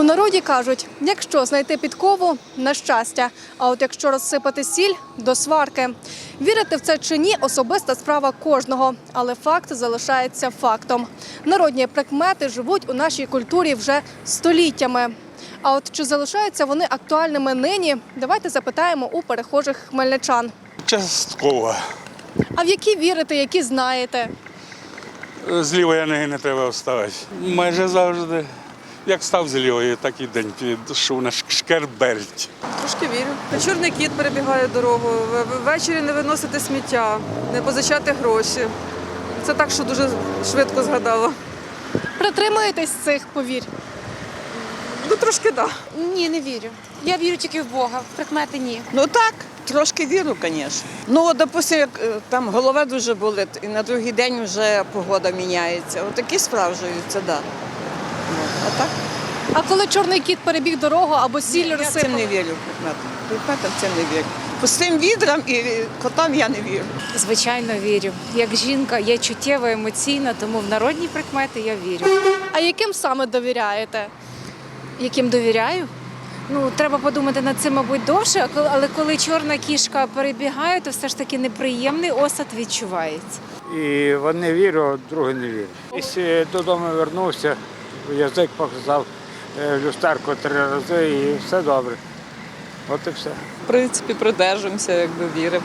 У народі кажуть, якщо знайти підкову на щастя, а от якщо розсипати сіль до сварки. Вірити в це чи ні особиста справа кожного, але факт залишається фактом. Народні прикмети живуть у нашій культурі вже століттями. А от чи залишаються вони актуальними нині? Давайте запитаємо у перехожих хмельничан. Частково. А в які вірите, які знаєте? З лівої ноги не треба вставати. Майже завжди. Як став з лівої, так і день підійшов на шкерберть. Трошки вірю. Чорний кіт перебігає дорогу, ввечері не виносити сміття, не позичати гроші. Це так, що дуже швидко згадала. Притримуєтесь цих повірь. Ну трошки так. Да. Ні, не вірю. Я вірю тільки в Бога, в прикмети ні. Ну так, трошки вірю, звісно. Ну, от, допустим, як е, там голова дуже болить, і на другий день вже погода міняється. Отакі справжуються, так. Да. А так, А коли чорний кіт перебіг дорогу або сіль я цим не вірю. Предметам в цим не вірю. Пустим відрам і котам я не вірю. Звичайно, вірю. Як жінка, я чуттєва, емоційна, тому в народні прикмети я вірю. А яким саме довіряєте? Яким довіряю? Ну, треба подумати над цим, мабуть, довше, а коли- але коли чорна кішка перебігає, то все ж таки неприємний осад відчувається. І в одне вірю, а в друге не вірю. Якщо додому вернувся, язик показав е, в люстерку три рази і все добре. От і все. В принципі, придержуємося, якби віримо.